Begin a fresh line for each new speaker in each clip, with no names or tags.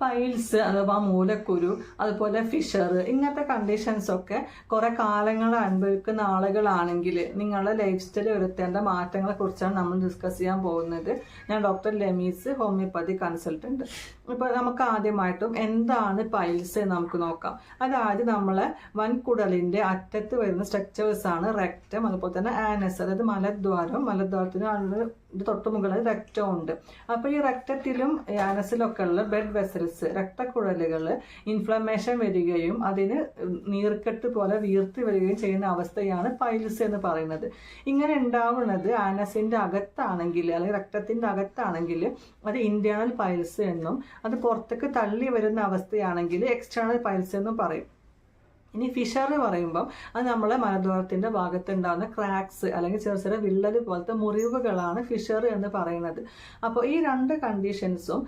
Piles അഥവാ മൂലക്കുരു അതുപോലെ Fisher ഇങ്ങനത്തെ കണ്ടീഷൻസ് ഒക്കെ കുറെ കാലങ്ങൾ അനുഭവിക്കുന്ന ആളുകളാണെങ്കിൽ നിങ്ങളുടെ ലൈഫ് സ്റ്റൈൽ വരുത്തേണ്ട മാറ്റങ്ങളെ കുറിച്ചാണ് നമ്മൾ ഡിസ്കസ് ചെയ്യാൻ പോകുന്നത്. ഞാൻ ഡോക്ടർ ലെമീസ് ഹോമിയോപ്പതി കൺസൾട്ടന്റ് ഇപ്പോൾ നമുക്ക് ആദ്യമായിട്ടും എന്താണ് പൈൽസ് നമുക്ക് നോക്കാം. അതായത് നമ്മളെ വൻകുടലിന്റെ അറ്റത്ത് വരുന്ന സ്ട്രക്ചേഴ്സ് ആണ് റെക്റ്റം അതുപോലെ തന്നെ ആനസ് അതായത് മലദ്വാരം. മലദ്വാരത്തിന് തൊട്ട് മുകളിൽ രക്തം ഉണ്ട്. അപ്പോൾ ഈ റെക്റ്റത്തിലും ആനസിലൊക്കെ ഉള്ള ബ്ലഡ് വെസൽസ് രക്തക്കുഴലുകൾ ഇൻഫ്ലമേഷൻ വരികയും അതിന് നീർക്കെട്ട് പോലെ വീർത്തി വരികയും ചെയ്യുന്ന അവസ്ഥയാണ് പൈൽസ് എന്ന് പറയുന്നത്. ഇങ്ങനെ ഉണ്ടാവുന്നത് ആനസിന്റെ അകത്താണെങ്കിൽ അല്ലെങ്കിൽ രക്തത്തിന്റെ അകത്താണെങ്കിൽ അത് ഇന്റേണൽ പൈൽസ് എന്നും അത് പുറത്തേക്ക് തള്ളി വരുന്ന അവസ്ഥയാണെങ്കിൽ എക്സ്റ്റേണൽ പൈൽസ് എന്നും പറയും. ഇനി ഫിഷറി പറയുമ്പം അത് നമ്മളെ മലദ്വാരത്തിന്റെ ഭാഗത്ത് ഉണ്ടാകുന്ന ക്രാക്സ് അല്ലെങ്കിൽ ചെറിയ ചെറിയ വിള്ളൽ പോലത്തെ മുറിവുകളാണ് ഫിഷർ എന്ന് പറയുന്നത്. അപ്പോൾ ഈ രണ്ട് കണ്ടീഷൻസും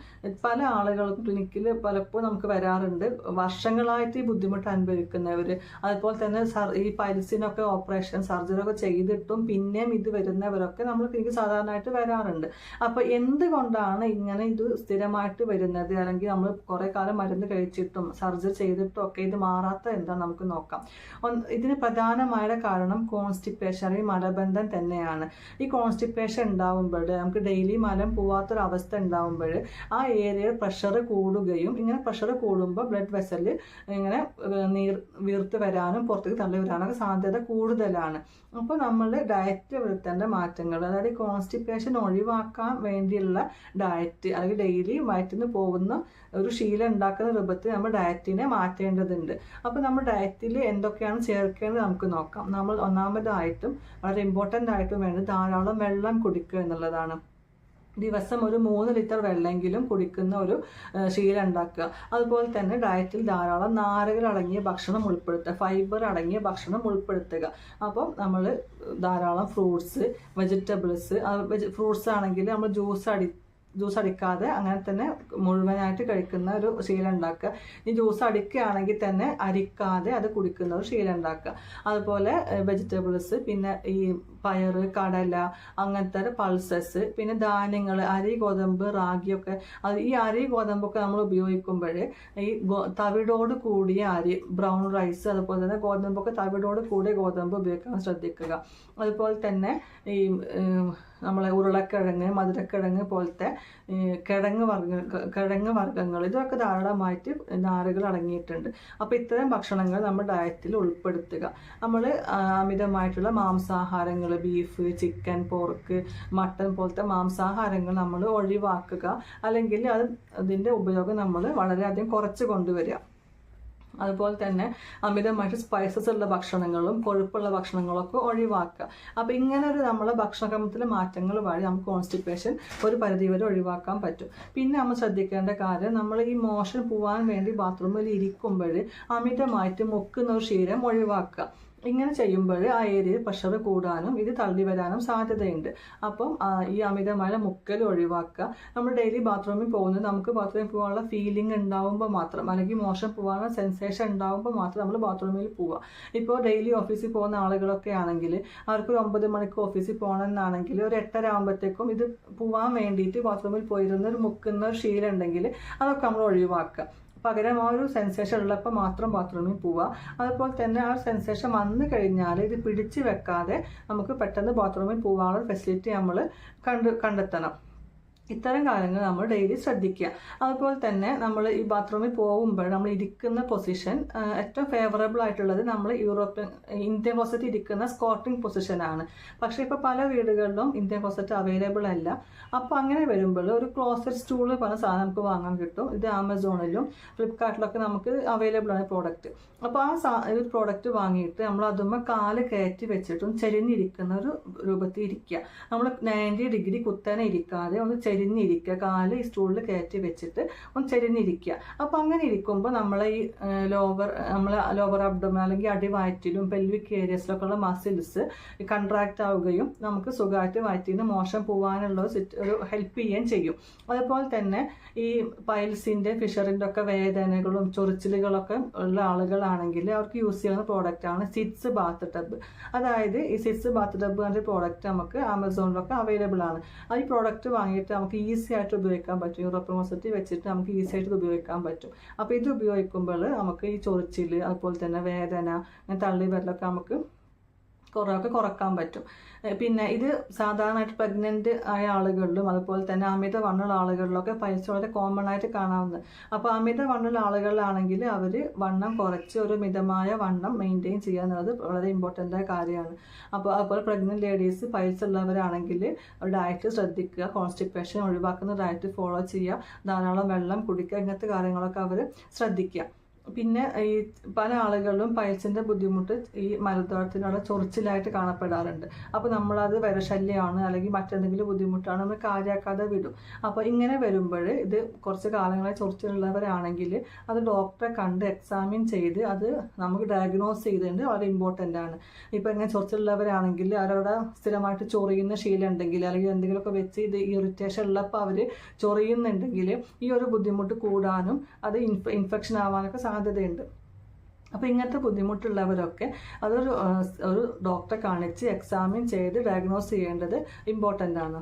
പല ആളുകൾക്കും ക്ലിനിക്കിൽ പലപ്പോഴും നമുക്ക് വരാറുണ്ട്. വർഷങ്ങളായിട്ട് ഈ ബുദ്ധിമുട്ട് അനുഭവിക്കുന്നവർ അതുപോലെ തന്നെ ഈ പൈൽസിനൊക്കെ ഓപ്പറേഷൻ സർജറി ഒക്കെ ചെയ്തിട്ടും പിന്നെയും ഇത് വരുന്നവരൊക്കെ നമ്മൾ ക്ലിനിക്ക് സാധാരണയായിട്ട് വരാറുണ്ട്. അപ്പോൾ എന്തുകൊണ്ടാണ് ഇങ്ങനെ ഇത് സ്ഥിരമായിട്ട് വരുന്നത്? അല്ലെങ്കിൽ നമ്മൾ കുറേ കാലം മരുന്ന് കഴിച്ചിട്ടും സർജറി ചെയ്തിട്ടും ഒക്കെ ഇത് മാറാത്ത എന്താ നമുക്ക് നോക്കാം. ഇതിന് പ്രധാനമായ കാരണം കോൺസ്റ്റിപ്പേഷൻ അല്ലെങ്കിൽ മലബന്ധം തന്നെയാണ്. ഈ കോൺസ്റ്റിപ്പേഷൻ ഉണ്ടാവുമ്പോൾ നമുക്ക് ഡെയിലി മലം പോവാത്തൊരവസ്ഥ ഉണ്ടാവുമ്പോൾ ആ ഏരിയയിൽ പ്രഷർ കൂടുകയും ഇങ്ങനെ പ്രഷർ കൂടുമ്പോൾ ബ്ലഡ് വെസൽ ഇങ്ങനെ നീർ വീർത്ത് വരാനും പുറത്തേക്ക് തള്ളി വരാനൊക്കെ സാധ്യത കൂടുതലാണ്. അപ്പോൾ നമ്മൾ ഡയറ്റ് വരുത്തേണ്ട മാറ്റങ്ങൾ അതായത് കോൺസ്റ്റിപ്പേഷൻ ഒഴിവാക്കാൻ വേണ്ടിയുള്ള ഡയറ്റ് അല്ലെങ്കിൽ ഡെയിലി വയറ്റിന്ന് പോകുന്ന ഒരു ശീലം ഉണ്ടാക്കുന്ന രൂപത്തിൽ നമ്മൾ ഡയറ്റിനെ മാറ്റേണ്ടതുണ്ട്. അപ്പോൾ നമ്മൾ ഡയറ്റിൽ എന്തൊക്കെയാണ് ചേർക്കേണ്ടത് നമുക്ക് നോക്കാം. നമ്മൾ ഒന്നാമതായിട്ടും വളരെ ഇമ്പോർട്ടന്റ് ആയിട്ടും വേണ്ടത് ധാരാളം വെള്ളം കുടിക്കുക എന്നുള്ളതാണ്. ദിവസം ഒരു മൂന്ന് ലിറ്റർ വെള്ളമെങ്കിലും കുടിക്കുന്ന ഒരു ശീലം ഉണ്ടാക്കുക. അതുപോലെ തന്നെ ഡയറ്റിൽ ധാരാളം നാരുകൾ അടങ്ങിയ ഭക്ഷണം ഉൾപ്പെടുത്തുക. ഫൈബർ അടങ്ങിയ ഭക്ഷണം ഉൾപ്പെടുത്തുക. അപ്പം നമ്മൾ ധാരാളം ഫ്രൂട്ട്സ് വെജിറ്റബിൾസ് ഫ്രൂട്ട്സ് ആണെങ്കിൽ നമ്മൾ ജ്യൂസ് അടി ജ്യൂസ് അടിക്കാതെ അങ്ങനെ തന്നെ മുഴുവനായിട്ട് കഴിക്കുന്ന ഒരു ശീലം ഉണ്ടാക്കുക ഇനി ജ്യൂസ് അടിക്കുകയാണെങ്കിൽ തന്നെ അരിക്കാതെ അത് കുടിക്കുന്ന ഒരു ശീലം ഉണ്ടാക്കുക അതുപോലെ വെജിറ്റബിൾസ് പിന്നെ ഈ പയറ് കടല അങ്ങനത്തെ പൾസസ് പിന്നെ ധാന്യങ്ങൾ അരി ഗോതമ്പ് റാഗിയൊക്കെ. അത് ഈ അരി ഗോതമ്പൊക്കെ നമ്മൾ ഉപയോഗിക്കുമ്പോൾ ഈ തവിടോട് കൂടിയ അരി ബ്രൗൺ റൈസ് അതുപോലെ തന്നെ ഗോതമ്പൊക്കെ തവിടോട് കൂടിയ ഗോതമ്പ് ഉപയോഗിക്കാൻ ശ്രദ്ധിക്കുക. അതുപോലെ തന്നെ ഈ നമ്മളെ ഉരുളക്കിഴങ്ങ് മധുരക്കിഴങ്ങ് പോലത്തെ കിഴങ്ങ് വർഗ കിഴങ്ങ് വർഗങ്ങൾ ഇതൊക്കെ ധാരാളമായിട്ട് നാരുകൾ അടങ്ങിയിട്ടുണ്ട്. അപ്പോൾ ഇത്തരം ഭക്ഷണങ്ങൾ നമ്മുടെ ഡയറ്റിൽ ഉൾപ്പെടുത്തുക. നമ്മൾ അമിതമായിട്ടുള്ള മാംസാഹാരങ്ങൾ ബീഫ് ചിക്കൻ പോർക്ക് മട്ടൻ പോലത്തെ മാംസാഹാരങ്ങൾ നമ്മൾ ഒഴിവാക്കുക. അല്ലെങ്കിൽ അത് അതിന്റെ ഉപയോഗം നമ്മൾ വളരെയധികം കുറച്ച് കൊണ്ടുവരിക. അതുപോലെ തന്നെ അമിതമായിട്ട് സ്പൈസസ് ഉള്ള ഭക്ഷണങ്ങളും കൊഴുപ്പുള്ള ഭക്ഷണങ്ങളൊക്കെ ഒഴിവാക്കുക. അപ്പോൾ ഇങ്ങനെ ഒരു നമ്മളെ ഭക്ഷണക്രമത്തിലെ മാറ്റങ്ങൾ വഴി നമുക്ക് കോൺസ്റ്റിപ്പേഷൻ ഒരു പരിധി വരെ ഒഴിവാക്കാൻ പറ്റും. പിന്നെ നമ്മൾ ശ്രദ്ധിക്കേണ്ട കാര്യം നമ്മൾ ഈ മോഷൻ പോകാൻ വേണ്ടി ബാത്റൂമിൽ ഇരിക്കുമ്പോൾ അമിതമായിട്ട് മുക്കുന്ന ഒരു ശീലം ഒഴിവാക്കുക. ഇങ്ങനെ ചെയ്യുമ്പോൾ ആ ഏരിയയിൽ പ്രഷർ കൂടാനും ഇത് തള്ളി വരാനും സാധ്യതയുണ്ട്. അപ്പം ഈ അമിതമായ മുക്കൽ ഒഴിവാക്കുക. നമ്മൾ ഡെയിലി ബാത്റൂമിൽ പോകുന്നത് നമുക്ക് ബാത്റൂമിൽ പോകാനുള്ള ഫീലിംഗ് ഉണ്ടാവുമ്പോൾ മാത്രം അല്ലെങ്കിൽ മോശം പോകാനുള്ള സെൻസേഷൻ ഉണ്ടാവുമ്പോൾ മാത്രം നമ്മൾ ബാത്റൂമിൽ പോവുക. ഇപ്പോൾ ഡെയിലി ഓഫീസിൽ പോകുന്ന ആളുകളൊക്കെ ആണെങ്കിൽ അവർക്ക് ഒരു ഒമ്പത് മണിക്ക് ഓഫീസിൽ പോകണമെന്നാണെങ്കിൽ ഒരു എട്ടര ആകുമ്പോഴത്തേക്കും ഇത് പോവാൻ വേണ്ടിയിട്ട് ബാത്റൂമിൽ പോയിരുന്ന ഒരു മുക്കുന്ന ഒരു ശീലം ഉണ്ടെങ്കിൽ അതൊക്കെ നമ്മൾ ഒഴിവാക്കുക. പകരം ആ ഒരു സെൻസേഷൻ ഉള്ളപ്പോൾ മാത്രം ബാത്റൂമിൽ പോവുക. അതുപോലെ തന്നെ ആ ഒരു സെൻസേഷൻ വന്നു കഴിഞ്ഞാൽ ഇത് പിടിച്ചു വെക്കാതെ നമുക്ക് പെട്ടെന്ന് ബാത്റൂമിൽ പോകാനുള്ള ഫെസിലിറ്റി നമ്മൾ കണ്ട് കണ്ടെത്തണം. ഇത്തരം കാര്യങ്ങൾ നമ്മൾ ഡെയിലി ശ്രദ്ധിക്കുക. അതുപോലെ തന്നെ നമ്മൾ ഈ ബാത്റൂമിൽ പോകുമ്പോൾ നമ്മൾ ഇരിക്കുന്ന പൊസിഷൻ ഏറ്റവും ഫേവറബിൾ ആയിട്ടുള്ളത് നമ്മൾ യൂറോപ്യൻ ഇന്ത്യൻ ക്ലോസറ്റ് ഇരിക്കുന്ന സ്കോട്ടിംഗ് പൊസിഷനാണ് പക്ഷേ ഇപ്പോൾ പല വീടുകളിലും ഇന്ത്യൻ ക്ലോസറ്റ് അവൈലബിൾ അല്ല. അപ്പോൾ അങ്ങനെ വരുമ്പോൾ ഒരു ക്ലോസറ്റ് സ്റ്റൂൾ പറഞ്ഞ സാധനം നമുക്ക് വാങ്ങാൻ കിട്ടും. ഇത് ആമസോണിലും ഫ്ലിപ്കാർട്ടിലൊക്കെ നമുക്ക് അവൈലബിൾ ആണ് പ്രോഡക്റ്റ് അപ്പോൾ ആ സാ ഒരു പ്രോഡക്റ്റ് വാങ്ങിയിട്ട് നമ്മൾ അതുമ്മ കാൽ കയറ്റി വെച്ചിട്ടും ചെരിഞ്ഞിരിക്കുന്ന ഒരു രൂപത്തിൽ ഇരിക്കുക. നമ്മൾ നയന്റി ഡിഗ്രി കുത്തനെ ഇരിക്കാതെ ഒന്ന് ചെരിഞ്ഞിരിക്കുക. കാൽ ഈ സ്റ്റൂളിൽ കയറ്റി വെച്ചിട്ട് ഒന്ന് ചെരിഞ്ഞിരിക്കുക. അപ്പോൾ അങ്ങനെ ഇരിക്കുമ്പോൾ നമ്മൾ ഈ ലോവർ നമ്മൾ ലോവർ അബ്ഡോമൻ അല്ലെങ്കിൽ അടിവയറ്റിലും പെൽവിക് ഏരിയസിലൊക്കെ ഉള്ള മസിൽസ് കൺട്രാക്റ്റ് ആവുകയും നമുക്ക് സുഖമായിട്ട് വയറ്റിൽ നിന്ന് മോശം പോകാനുള്ള ഒരു ഹെൽപ്പ് ചെയ്യുകയും ചെയ്യും. അതുപോലെ തന്നെ ഈ പൈൽസിന്റെ ഫിഷറിന്റെ ഒക്കെ വേദനകളും ചൊറിച്ചിലുകളൊക്കെ ഉള്ള ആളുകളാണെങ്കിൽ അവർക്ക് യൂസ് ചെയ്യുന്ന പ്രോഡക്റ്റാണ് സിറ്റ്സ് ബാത്ത് ടബ് അതായത് ഈ സിറ്റ്സ് ബാത്ത് ടബ് എന്ന പ്രോഡക്റ്റ് നമുക്ക് ആമസോണിലൊക്കെ അവൈലബിൾ ആണ്. ആ ഈ പ്രോഡക്റ്റ് വാങ്ങിയിട്ട് നമുക്ക് ഈസി ആയിട്ട് ഉപയോഗിക്കാൻ പറ്റും. യൂറോപ്രോമോസിറ്റി വെച്ചിട്ട് നമുക്ക് ഈസി ആയിട്ട് ഉപയോഗിക്കാൻ പറ്റും. അപ്പോൾ ഇത് ഉപയോഗിക്കുമ്പോൾ നമുക്ക് ഈ ചൊറിച്ചിൽ അതുപോലെ തന്നെ വേദന തള്ളി വരലൊക്കെ നമുക്ക് കുറേയൊക്കെ കുറയ്ക്കാൻ പറ്റും. പിന്നെ ഇത് സാധാരണയായിട്ട് പ്രഗ്നന്റ് ആയ ആളുകളിലും അതുപോലെ തന്നെ അമിത വണ്ണുള്ള ആളുകളിലൊക്കെ പൈസ വളരെ കോമൺ ആയിട്ട് കാണാവുന്നത് അപ്പോൾ അമിത വണ്ണുള്ള ആളുകളിലാണെങ്കിൽ അവർ വണ്ണം കുറച്ച് ഒരു മിതമായ വണ്ണം മെയിന്റെയിൻ ചെയ്യുക എന്നുള്ളത് വളരെ ഇമ്പോർട്ടന്റ് ആയ കാര്യമാണ്. അപ്പോൾ അതുപോലെ പ്രഗ്നന്റ് ലേഡീസ് പൈസ ഉള്ളവരാണെങ്കിൽ ഡയറ്റ് ശ്രദ്ധിക്കുക കോൺസ്റ്റിപ്പേഷൻ ഒഴിവാക്കുന്ന ഡയറ്റ് ഫോളോ ചെയ്യുക ധാരാളം വെള്ളം കുടിക്കുക ഇങ്ങനത്തെ കാര്യങ്ങളൊക്കെ അവർ ശ്രദ്ധിക്കുക. പിന്നെ ഈ പല ആളുകളിലും പൈൽസിന്റെ ബുദ്ധിമുട്ട് ഈ മലദ്വാരത്തിനുള്ള ചൊറിച്ചിലായിട്ട് കാണപ്പെടാറുണ്ട്. അപ്പോൾ നമ്മളത് വിരശല്യമാണ് അല്ലെങ്കിൽ മറ്റെന്തെങ്കിലും ബുദ്ധിമുട്ടാണ് നമ്മൾ കാര്യമാക്കാതെ വിടും. അപ്പോൾ ഇങ്ങനെ വരുമ്പോൾ ഇത് കുറച്ച് കാലങ്ങളെ ചൊറിച്ചിലുള്ളവരാണെങ്കിൽ അത് ഡോക്ടറെ കണ്ട് എക്സാമിൻ ചെയ്ത് അത് നമുക്ക് ഡയഗ്നോസ് ചെയ്തിട്ടുണ്ട് വളരെ ഇമ്പോർട്ടന്റ് ആണ്. ഇപ്പോൾ ഇങ്ങനെ ചൊറിച്ചിലുള്ളവരാണെങ്കിൽ അവരവിടെ സ്ഥിരമായിട്ട് ചൊറിയുന്ന ശീലം ഉണ്ടെങ്കിൽ അല്ലെങ്കിൽ എന്തെങ്കിലുമൊക്കെ വെച്ച് ഇത് ഇറിറ്റേഷൻ ഉള്ളപ്പോൾ അവർ ചൊറിയുന്നുണ്ടെങ്കിൽ ഈ ഒരു ബുദ്ധിമുട്ട് കൂടാനും അത് ഇൻഫെക്ഷൻ ആവാനൊക്കെ സാധ്യതയുണ്ട്. അപ്പോൾ ഇങ്ങനത്തെ ബുദ്ധിമുട്ടുള്ളവരൊക്കെ അതൊരു ഒരു ഡോക്ടറെ കാണിച്ച് എക്സാമിൻ ചെയ്ത് ഡയഗ്നോസ് ചെയ്യേണ്ടത് ഇമ്പോർട്ടന്റ് ആണ്.